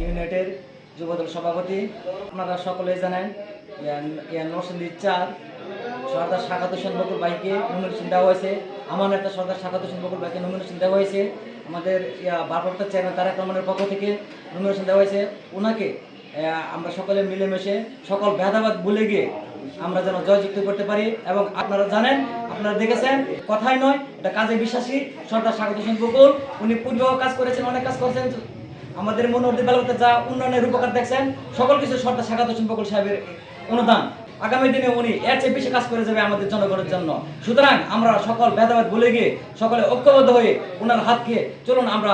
ইউনাইটের যুবদল সভাপতি। আপনারা সকলে জানেন নরসিংদী চার, সর্দার শাখাত হোসেন বকুল ভাইকে নমিনেশন দেওয়া হয়েছে। আমার নেতা সর্দার শাখাত হোসেন বকুল ভাইকে নমিনেশন দেওয়া হয়েছে। আমাদের ভারপ্রাপ্ত চেয়ারম্যান তারেক রহমানের পক্ষ থেকে নমিনেশন দেওয়া হয়েছে। ওনাকে আমরা সকলে মিলেমিশে সকল ভেদাবাদ ভুলে গিয়ে আমরা যেন জয়যুক্ত করতে পারি এবং আপনারা জানেন, আপনারা দেখেছেন, কথাই নয়, এটা কাজে বিশ্বাসী সর্দার স্বাগত হোসেন বকুল উনি পূর্বেও কাজ করেছেন, অনেক কাজ করেছেন। আমাদের মনোহর বেলাতে যা উন্নয়নের রূপকার দেখছেন, সকল কিছু সর্দার স্বাগত হোসেন বকুল সাহেবের অনুদান। আগামী দিনে উনি এর চেয়ে বেশি কাজ করে যাবে আমাদের জনগণের জন্য। সুতরাং আমরা সকল ভেদাভেদ ভুলে গিয়ে, সকলে ঐক্যবদ্ধ হয়ে ওনার হাতকে চলুন আমরা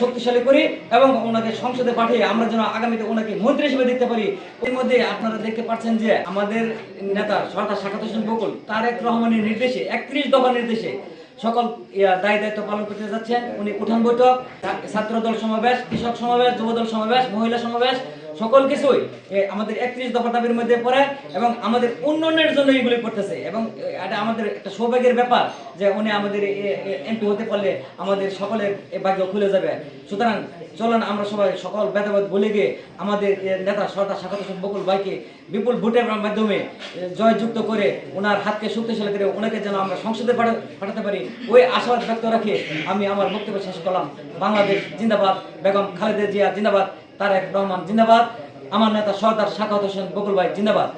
শক্তিশালী করি এবং ওনাকে সংসদে পাঠিয়ে আমরা যেন আগামীতে ওনাকে মন্ত্রী হিসেবে দেখতে পারি। এর মধ্যে আপনারা দেখতে পাচ্ছেন যে আমাদের নেতা সর্দার শাখাত হোসেন বকুল, তারেক রহমানের নির্দেশে, একত্রিশ দফা নির্দেশে সকল দায় দায়িত্ব পালন করতে যাচ্ছেন। উনি উঠান বৈঠক ছাত্র দল সমাবেশ, কৃষক সমাবেশ, যুবদল সমাবেশ, মহিলা সমাবেশ সকল কিছুই আমাদের একত্রিশ দফা দাবির মধ্যে পড়ে এবং আমাদের উন্নয়নের জন্য এগুলি করতেছে। এবং এটা আমাদের একটা সৌভাগ্যের ব্যাপার যে উনি আমাদের এমপি হতে পারলে আমাদের সকলের ভাগ্য খুলে যাবে। সুতরাং চলুন আমরা সবাই সকল ভেদাভেদ বলে গিয়ে আমাদের নেতা সর্দার হোসেন বকুল ভাইকে বিপুল ভোটের মাধ্যমে জয়যুক্ত করে ওনার হাতকে শক্তিশালী করে ওনাকে যেন আমরা সংসদে পাঠা- পাঠাতে পারি, ওই আশাবাদ ব্যক্ত রাখে আমি আমার বক্তব্য শেষ করলাম। বাংলাদেশ জিন্দাবাদ। বেগম খালেদা জিয়া জিন্দাবাদ। তারেক রহমান জিন্দাবাদ। আমার নেতা সর্দার শাখাত হোসেন বকুল ভাই জিন্দাবাদ।